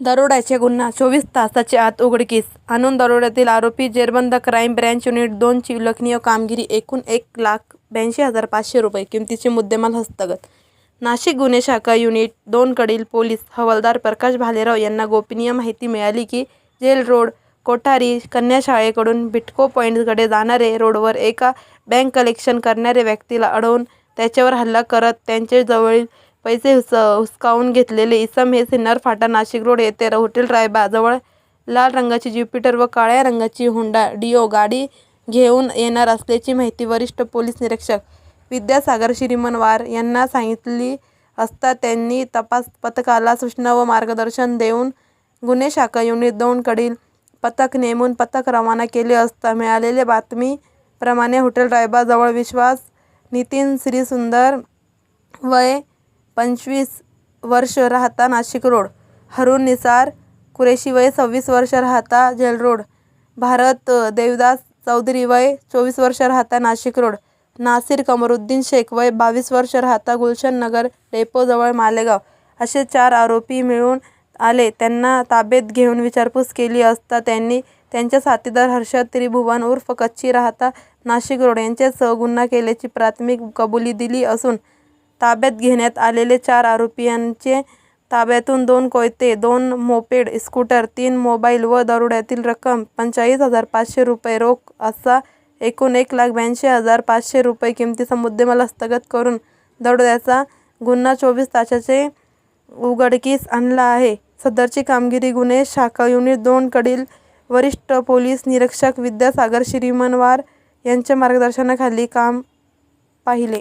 दरोड्याचे गुन्हा चोवीस तासाच्या आत उघडकीस. आणून दरोड्यातील आरोपी जेरबंद क्राईम ब्रँच युनिट दोनची उल्लेखनीय कामगिरी एकूण एक लाख ब्याऐंशी हजार पाचशे रुपये किमतीचे मुद्देमाल हस्तगत. नाशिक गुन्हे शाखा युनिट दोनकडील पोलीस हवालदार प्रकाश भालेराव यांना गोपनीय माहिती मिळाली की जेल रोड कोठारी कन्याशाळेकडून बिटको पॉईंटकडे जाणारे रोडवर एका बँक कलेक्शन करणाऱ्या व्यक्तीला अडवून त्याच्यावर हल्ला करत त्यांच्याजवळील पैसे हुस हुसकावून घेतलेले इसम हे सिन्नर फाटा नाशिक रोड येथे हॉटेल रायबाजवळ लाल रंगाची ज्युपिटर व काळ्या रंगाची होंडा डिओ गाडी घेऊन येणार असल्याची माहिती वरिष्ठ पोलीस निरीक्षक विद्यासागर श्रीमनवार यांना सांगितली असता त्यांनी तपास पथकाला सूचना व मार्गदर्शन देऊन गुन्हे शाखा युनिट दोनकडील पथक नेमून पथक रवाना केले असता मिळालेल्या बातमीप्रमाणे हॉटेल रायबाजवळ विश्वास नितीन श्रीसुंदर वय पंचवीस वर्ष राहता नाशिक रोड हरुण निसार कुरेशी वय सव्वीस वर्ष राहता जेल रोड भारत देवदास चौधरी वय चोवीस वर्ष राहता नाशिक रोड नासिर कमरुद्दीन शेख वय बावीस वर्ष राहता गुलशन नगर डेपोजवळ मालेगाव. असे चार आरोपी मिळून आले. त्यांना ताब्यात घेऊन विचारपूस केली असता त्यांनी त्यांच्या साथीदार हर्षद त्रिभुवन उर्फ कच्ची राहता नाशिक रोड यांच्यासह गुन्हा केल्याची प्राथमिक कबुली दिली असून ताब्यात घेण्यात आलेले चार आरोपींचे ताब्यातून दोन कोयते दोन मोपेड स्कूटर तीन मोबाईल व दरोड्यातील रक्कम पंचेचाळीस हजार पाचशे रुपये रोख असा एकूण एक लाख ब्याऐंशी हजार पाचशे रुपये किमतीचा मुद्देमाल हस्तगत करून दरोड्याचा गुन्हा चोवीस तासाचे उघडकीस आणला आहे. सदरची कामगिरी गुन्हे शाखा युनिट दोनकडील वरिष्ठ पोलीस निरीक्षक विद्यासागर श्रीमनवार यांच्या मार्गदर्शनाखाली काम पाहिले.